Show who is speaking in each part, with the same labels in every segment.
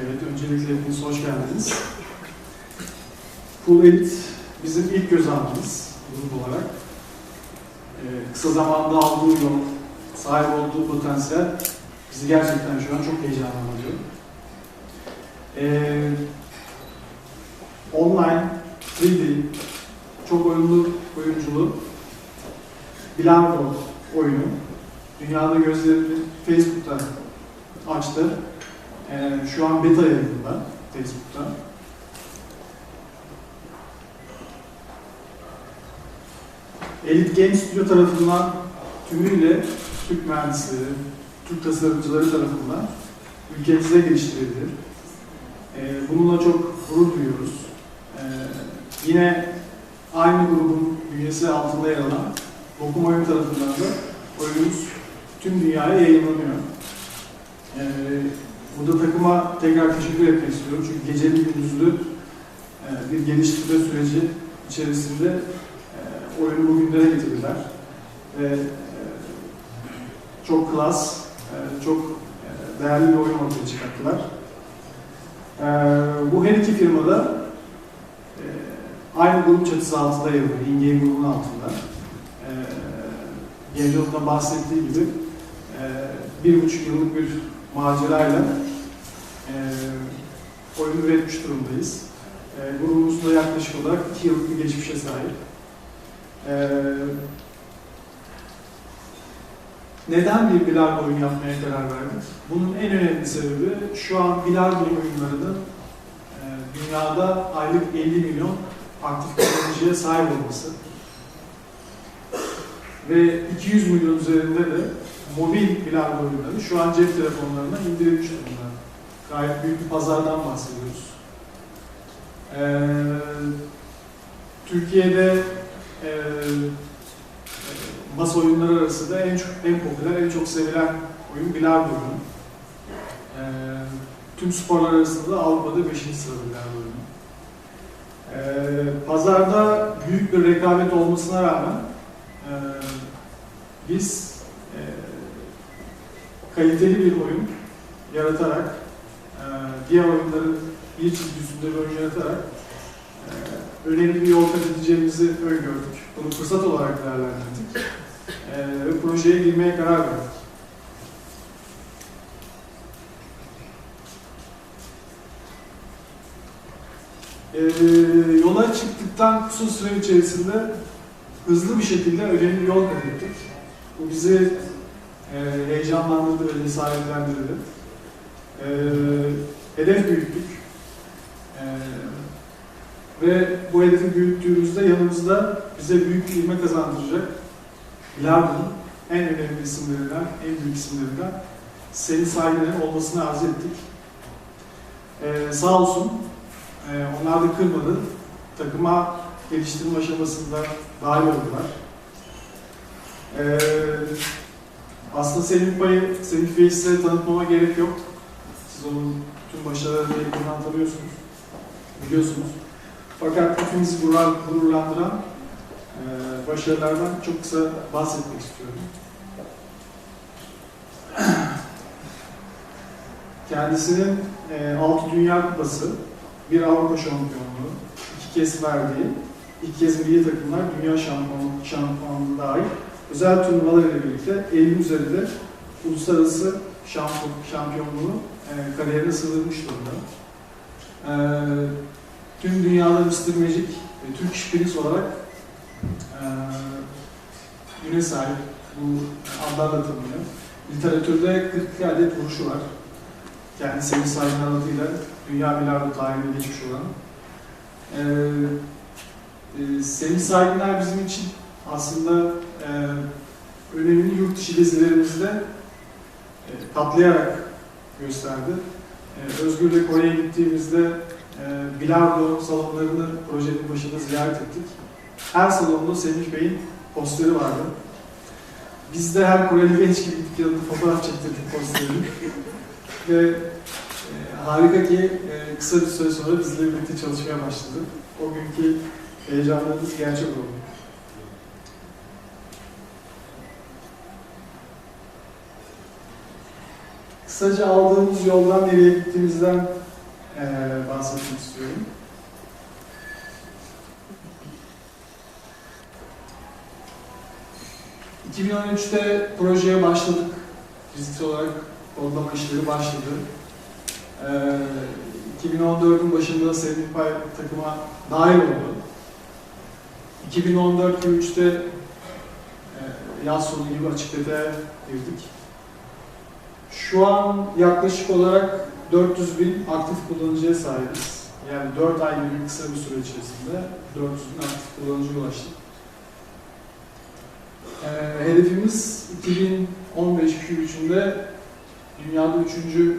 Speaker 1: Evet, öncelikle hepiniz hoş geldiniz. Full Elite bizim ilk göz ağrımız grup olarak. Ee, kısa zamanda aldığı yol, sahip olduğu potansiyel bizi gerçekten şu an çok heyecanlandırıyor. Ee, online, 3D, çok oyunlu oyunculu, Bilardo oyunu dünyada gözlerini Facebook'ta açtı. Ee, şu an beta yayınında Facebook'ta. Elite Game Studio tarafından tümüyle Türk mühendisleri, Türk tasarımcıları tarafından ülkemize geliştirildi. Ee, bununla çok gurur duyuyoruz. Ee, yine aynı grubun bünyesi altında yer alan Bokum Oyun tarafından da oyunumuz tüm dünyaya yayınlanıyor. Ee, burada takıma tekrar teşekkür etmek istiyorum çünkü geceli gündüzlü e, bir geliştirme süreci içerisinde e, oyunu bugünlere getirdiler. E, çok klas, çok değerli bir oyun ortaya çıkarttılar. Bu her iki firmada aynı grup çatısı altında yer alıyor, in-game grubunun altında. Genco'nun bahsettiği gibi bir buçuk yıllık bir macerayla e, oyunu üretmiş durumdayız. E, grubumuz da yaklaşık olarak iki yıllık bir geçmişe sahip. E, neden bir bilardo oyunu yapmaya karar verdik? Bunun en önemli sebebi şu an bilardo oyunlarının e, dünyada aylık 50 milyon aktif kullanıcıya sahip olması ve 200 milyon üzerinde de mobil bilardo oyunları şu an cep telefonlarına indirilmiş durumda. Gayet büyük bir pazardan bahsediyoruz. Ee, Türkiye'de e, masa oyunları arasında en çok en popüler, en çok sevilen oyun bilardo oyunu. Ee, tüm sporlar arasında Avrupa'da 5. sırada bilardo oyunu. Ee, pazarda büyük bir rekabet olmasına rağmen e, biz e, kaliteli bir oyun yaratarak e, diğer oyunların bir çizgi üstünde bir oyun yaratarak e, önemli bir yol kat edeceğimizi öngördük. Bunu fırsat olarak değerlendirdik. E, ve projeye girmeye karar verdik. E, yola çıktıktan kısa süre içerisinde hızlı bir şekilde önemli yol kat ettik. Bu bizi e, heyecanlandırdı ve cesaretlendirdi. E, hedef büyüttük. E, ve bu hedefi büyüttüğümüzde yanımızda bize büyük bir ilme kazandıracak Bilardo'nun en önemli isimlerinden, en büyük isimlerinden Selin Saygıner'in olmasını arzu ettik. E, sağ olsun e, onlar da kırmadı. Takıma geliştirme aşamasında dahil oldular. Ee, aslında Selim Bey'i, Selim Bey'i size tanıtmama gerek yok. Siz onun tüm başarılarını yakından tanıyorsunuz, biliyorsunuz. Fakat hepimizi gurur, gururlandıran e, başarılardan çok kısa bahsetmek istiyorum. Kendisinin e, 6 Dünya Kupası, bir Avrupa şampiyonluğu, iki kez verdiği, ilk kez milli takımlar dünya şampiyonu, şampiyonluğuna dahil özel turnuvalar ile birlikte Eylül üzerinde uluslararası şampiyon, şampiyonluğu e, kariyerine sığdırmış durumda. E, tüm dünyada Mr. Magic ve Türk İş olarak e, güne sahip bu adlarla tanınıyor. Literatürde 42 adet vuruşu var. Kendisi Semih Saygın adıyla Dünya Bilardo tarihine geçmiş olan. Ee, e, Semih Saygıner bizim için aslında e, önemini yurt dışı gezilerimizde e, katlayarak gösterdi. E, Özgür'le Kore'ye gittiğimizde e, bilardo salonlarını projenin başında ziyaret ettik. Her salonda Semih Bey'in posteri vardı. Biz de her Koreli genç gibi gittik yanında fotoğraf çektirdik posterini. Ve e, harika ki e, kısa bir süre sonra bizle birlikte çalışmaya başladı. O günkü heyecanlarımız gerçek oldu. Kısaca aldığımız yoldan nereye gittiğimizden e, bahsetmek istiyorum. ...2013'te projeye başladık. Fiziksel olarak kodlama işleri başladı. Ee, 2014'ün başında Sevim Pay takıma dahil oldu. 2014-2003'te e, yaz sonu gibi açık girdik. Şu an yaklaşık olarak 400 bin aktif kullanıcıya sahibiz. Yani 4 ay gibi kısa bir süre içerisinde 400 bin aktif kullanıcıya ulaştık. Ee, hedefimiz 2015-2003'ünde dünyada üçüncü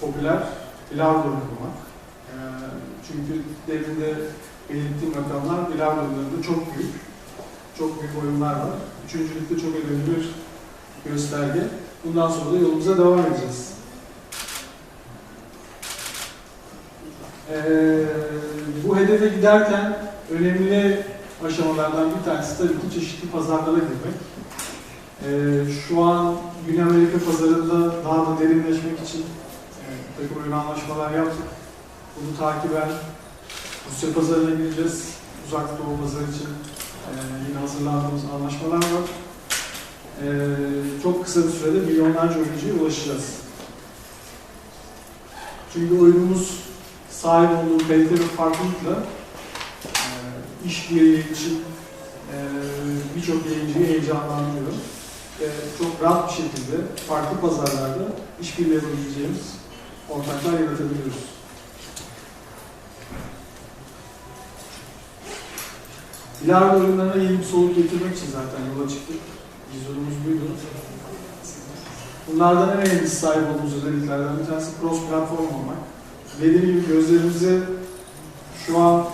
Speaker 1: popüler bilardo yapmak. Ee, çünkü demin de belirttiğim rakamlar bilardo oyunlarında çok büyük. Çok büyük oyunlar var. Üçüncülükte çok önemli bir gösterge. Bundan sonra da yolumuza devam edeceğiz. Ee, bu hedefe giderken önemli aşamalardan bir tanesi tabii ki çeşitli pazarlara girmek. Ee, şu an Güney Amerika pazarında daha da derinleşmek için bir takım oyun anlaşmalar yaptık. Bunu takiben Rusya pazarına gireceğiz. Uzak Doğu pazarı için e, yine hazırlandığımız anlaşmalar var. E, çok kısa bir sürede milyonlarca oyuncuya ulaşacağız. Çünkü oyunumuz sahip olduğu kalite ve farklılıkla e, işbirliği için e, birçok yayıncıyı heyecanlandırıyor. Çok rahat bir şekilde farklı pazarlarda işbirliği yapabileceğimiz ortaklar yaratabiliyoruz. Bilardo oyunlarına yeni bir soluk getirmek için zaten yola çıktık. Vizyonumuz buydu. Bunlardan en önemlisi sahip olduğumuz özelliklerden bir tanesi cross platform olmak. Dediğim gibi gözlerimizi şu an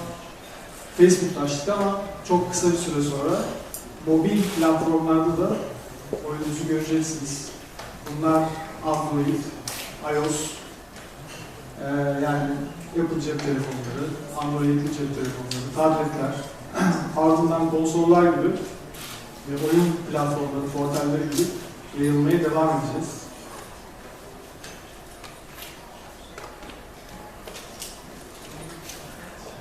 Speaker 1: Facebook'ta açtık ama çok kısa bir süre sonra mobil platformlarda da oyunumuzu göreceksiniz. Bunlar Android, iOS, e, yani Apple cep telefonları, Android'li cep telefonları, tabletler, ardından konsollar gibi ve oyun platformları, portalleri gibi yayılmaya devam edeceğiz.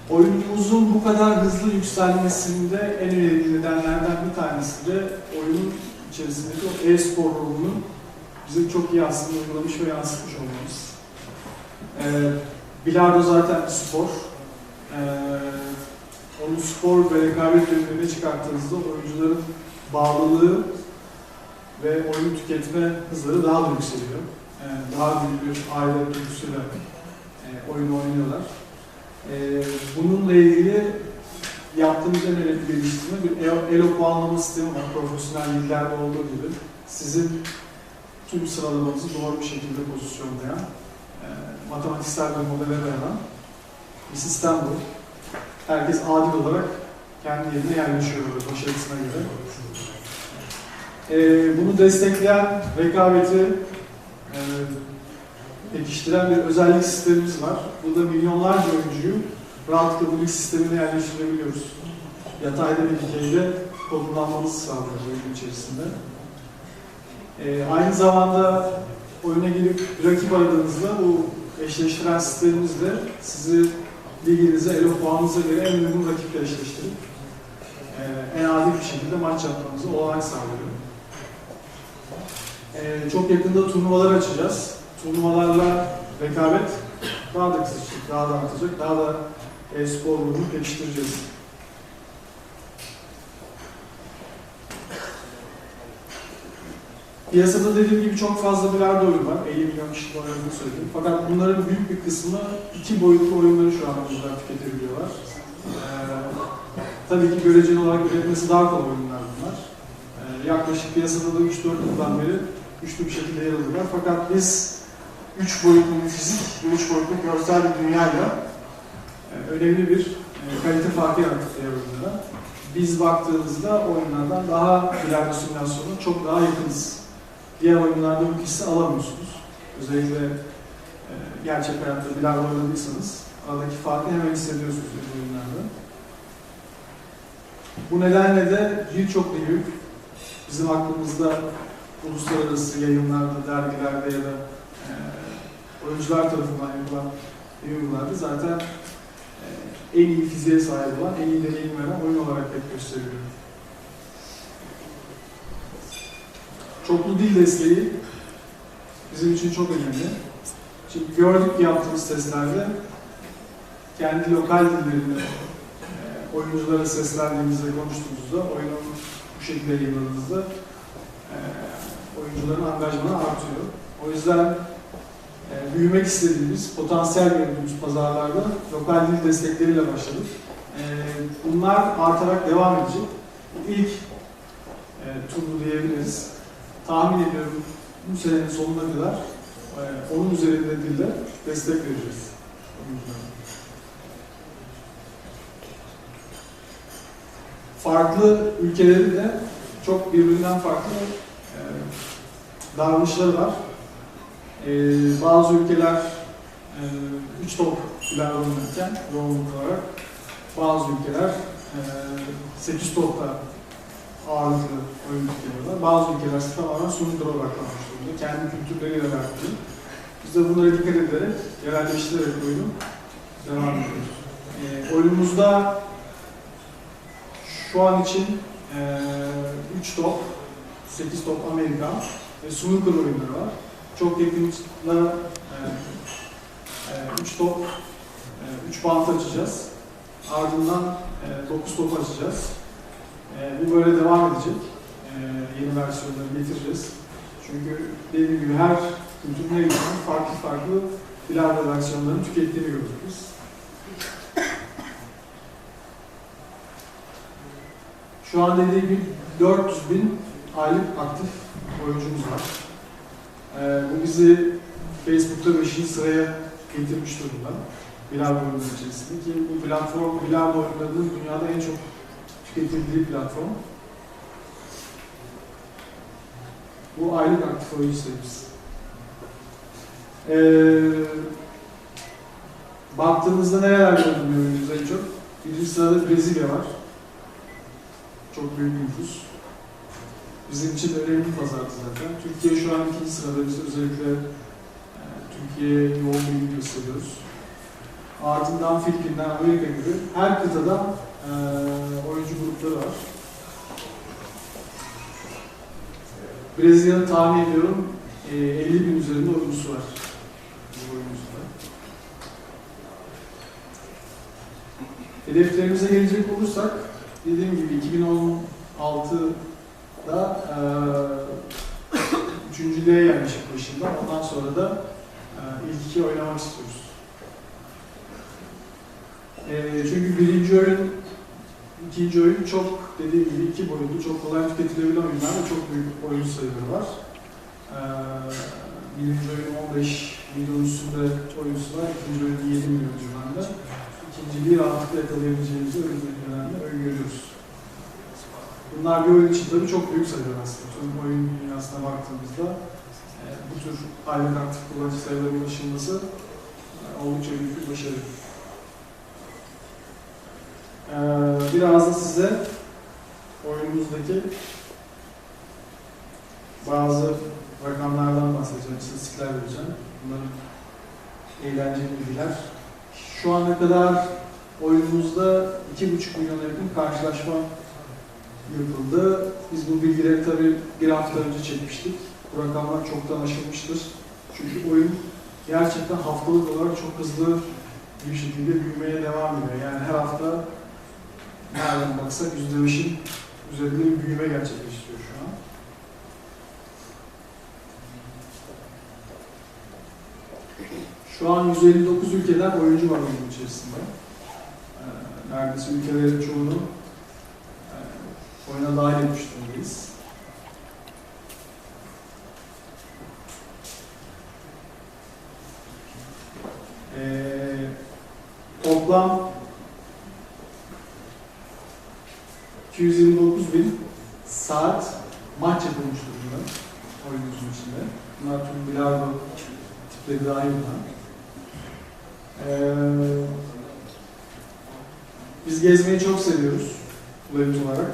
Speaker 1: Oyunumuzun bu kadar hızlı yükselmesinde en önemli nedenlerden bir tanesi de oyunun içerisindeki e-spor ruhunu bize çok iyi aslında uygulamış ve yansıtmış olmamız. Ee, bilardo zaten bir spor. Ee, onu spor ve rekabet yönüne çıkarttığınızda oyuncuların bağlılığı ve oyun tüketme hızları daha da yükseliyor. Ee, daha büyük bir aile duygusuyla e, oyun oynuyorlar. Ee, bununla ilgili yaptığımız en önemli geliştirme bir E- ELO puanlama sistemi var. Profesyonel liglerde olduğu gibi. Sizin tüm sıralamanızı doğru bir şekilde pozisyonlayan, e, matematiksel bir modele dayanan bir sistem bu. Herkes adil olarak kendi yerine yerleşiyor başarısına göre. Ee, bunu destekleyen rekabeti e, pekiştiren bir özellik sistemimiz var. Burada milyonlarca oyuncuyu rahatlıkla bu sistemine yerleştirebiliyoruz. Yatayda ve dikeyde konumlanmanızı sağlıyor oyun içerisinde. Ee, aynı zamanda oyuna girip bir rakip aradığınızda bu eşleştiren sistemimizle sizi liginize, elo puanınıza göre en uygun rakiple eşleştirip e, en adil bir şekilde maç yapmanızı olanak sağlıyor. E, çok yakında turnuvalar açacağız. Turnuvalarla rekabet daha da kısacak, daha da artacak, daha da e-spor ruhunu pekiştireceğiz. Piyasada dediğim gibi çok fazla bilardo oyun var. 50 milyon kişi oynadığını söyledim. Fakat bunların büyük bir kısmı iki boyutlu oyunları şu an burada tüketebiliyorlar. Ee, tabii ki göreceli olarak üretmesi daha kolay oyunlar bunlar. Ee, yaklaşık piyasada da 3-4 yıldan beri güçlü bir şekilde yer alıyorlar. Fakat biz 3 boyutlu bir fizik ve 3 boyutlu görsel bir dünyayla e, önemli bir e, kalite farkı yarattık oyunlara. Biz baktığımızda oyunlardan daha bilardo simülasyonu çok daha yakınız. Diğer oyunlarda bu hissi alamıyorsunuz. Özellikle e, gerçek hayatta bilardo oynadıysanız aradaki farkı hemen hissediyorsunuz oyunlarda. Bu nedenle de birçok ligü bizim aklımızda uluslararası yayınlarda, dergilerde ya da e, oyuncular tarafından yapılan yıllarda zaten e, en iyi fiziğe sahip olan, en iyi deneyim veren oyun olarak hep gösteriliyor. Çoklu dil desteği bizim için çok önemli. Şimdi gördük yaptığımız testlerde kendi lokal dillerini e, oyunculara seslendiğimizde, konuştuğumuzda, oyunu bu şekilde yayınladığımızda e, oyuncuların angajmanı artıyor. O yüzden e, büyümek istediğimiz, potansiyel gördüğümüz pazarlarda lokal dil destekleriyle başladık. E, bunlar artarak devam edecek. İlk e, turnu diyebiliriz. Tahmin ediyorum bu senenin sonuna kadar e, onun üzerinde dilde destek vereceğiz. Farklı ülkelerin de çok birbirinden farklı e, davranışları var. E, bazı ülkeler 3 top filan oynarken yoğunluk olarak bazı ülkeler 8 topta ağırlıklı oyun tutuyorlar. Bazı ülkeler tamamen sunumlara odaklanmış durumda. Kendi kültürleriyle alakalı. Biz de bunlara dikkat ederek, yerelleştirerek oyunu devam ediyoruz. E, oyunumuzda şu an için 3 top, 8 top Amerikan ve snooker oyunları var. Çok yakında 3 top, 3 bant açacağız. Ardından 9 top açacağız. E, bu böyle devam edecek. E, yeni versiyonları getireceğiz. Çünkü dediğim gibi her kültürün her ülkenin farklı farklı bilardo versiyonlarını tükettiğini gördük biz. Şu an dediğim gibi 400 bin aylık aktif oyuncumuz var. Ee, bu bizi Facebook'ta 5. sıraya getirmiş durumda. Bilardo oyunları içerisinde ki bu platform bilardo oyunlarının dünyada en çok tüketildiği platform. Bu aylık aktif oyuncu sayımız. Ee, baktığımızda nerelerde bulunuyor oyuncumuz en çok? Birinci sırada Brezilya var. Çok büyük nüfus. Bizim için önemli bir pazardı zaten. Türkiye şu an ikinci sırada. Biz özellikle e, Türkiye'ye yoğun bir ilgi gösteriyoruz. Ardından Filipinler, Amerika gibi her kıtada e, oyuncu grupları var. Brezilya'nın tahmin ediyorum e, 50 bin üzerinde oyuncusu var. Hedeflerimize gelecek olursak dediğim gibi 2016'da e, üçüncülüğe yerleşik başında. Ondan sonra da e, ilk iki oynamak istiyoruz. E, çünkü birinci oyun, ikinci oyun çok dediğim gibi iki boyutlu, çok kolay tüketilebilen oyunlar ve çok büyük oyuncu sayıları var. E, birinci oyun 15 milyon üstünde oyuncusu var, ikinci oyun 7 milyon civarında. İkinciliği rahatlıkla yakalayabileceğimizi dönemde öngörüyoruz. Bunlar bir oyun için tabii çok büyük sayılar aslında. Tüm oyun dünyasına baktığımızda bu tür aylık aktif kullanıcı sayılarının ulaşılması e, oldukça büyük bir başarı. E, biraz da size oyunumuzdaki bazı rakamlardan bahsedeceğim, istatistikler vereceğim. Bunların eğlenceli bilgiler. Şu ana kadar oyunumuzda 2,5 milyona yakın karşılaşma yapıldı. Biz bu bilgileri tabii bir hafta önce çekmiştik. Bu rakamlar çoktan aşılmıştır. Çünkü oyun gerçekten haftalık olarak çok hızlı bir şekilde büyümeye devam ediyor. Yani her hafta nereden baksak %5'in üzerinde bir büyüme gerçekleşiyor şu an. Şu an 159 ülkeden oyuncu var oyunun içerisinde. Ee, Neredeyse ülkelerin çoğunu e, oyuna dahil etmiş durumdayız. Toplam 229 bin saat maç yapılmış durumda oyunumuzun içinde. Bunlar tüm bilardo tipleri dahil olan. Ee, biz gezmeyi çok seviyoruz Levent olarak.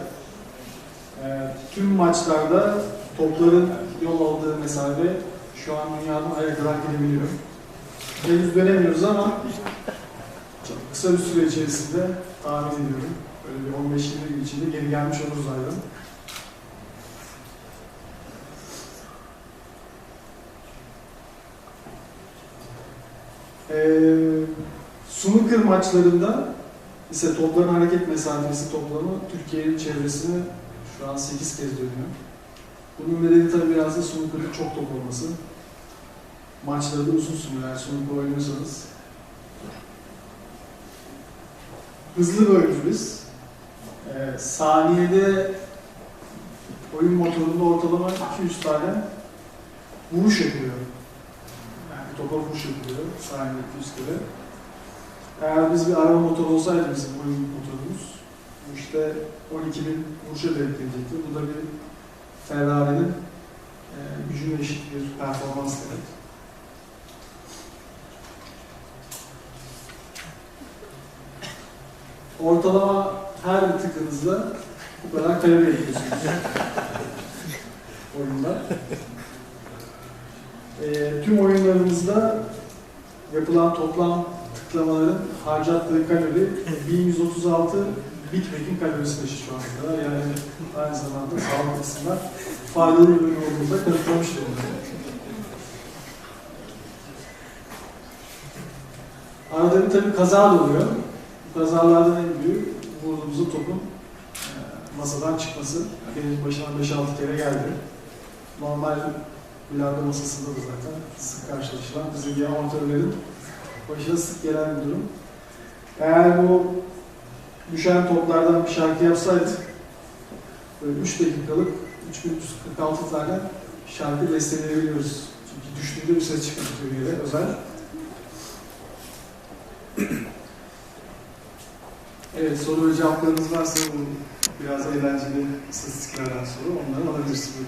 Speaker 1: Ee, tüm maçlarda topların yol aldığı mesafe şu an dünyanın aya kadar gidebiliyor. henüz dönemiyoruz ama kısa bir süre içerisinde tahmin ediyorum. Böyle bir 15-20 gün içinde geri gelmiş oluruz ayrı. Ee, snooker maçlarında ise topların hareket mesafesi toplamı Türkiye'nin çevresini şu an 8 kez dönüyor. Bunun nedeni tabii biraz da snooker'ın çok top olması. Maçları da uzun sürüyor eğer snooker oynuyorsanız. Hızlı bir oyuncu biz. Ee, saniyede oyun motorunda ortalama 200 tane vuruş yapıyor. Yani topa vuruş yapıyor saniyede 200 kere. Eğer biz bir araba motoru olsaydı bizim oyun motorumuz, işte 12 bin vuruşa denk gelecekti. Bu da bir Ferrari'nin e, gücüne eşit bir performans demek. Ortalama her tıkınızda bu kadar kare bekliyorsunuz. Oyunda. E, tüm oyunlarımızda yapılan toplam tıklamaların harcattığı kalori 1136 Bitmek'in kalorisi taşı şu anda. Yani aynı zamanda sağlık açısından faydalı bir ürün olduğunu da kanıtlamış durumda. Arada bir tabii kaza da oluyor. Kazalardan en büyüğü vurduğumuzda topun e, masadan çıkması. Benim başıma 5-6 kere geldi. Normal bilardo masasında da zaten sık karşılaşılan bizim gibi amatörlerin başına sık gelen bir durum. Eğer bu düşen toplardan bir şarkı yapsaydık böyle 3 dakikalık 3346 tane şarkı besteleyebiliyoruz. Çünkü düştüğünde bir ses çıkartıyor yere özel. Evet soru ve cevaplarınız varsa bu biraz eğlenceli istatistiklerden sonra onları alabilirsiniz.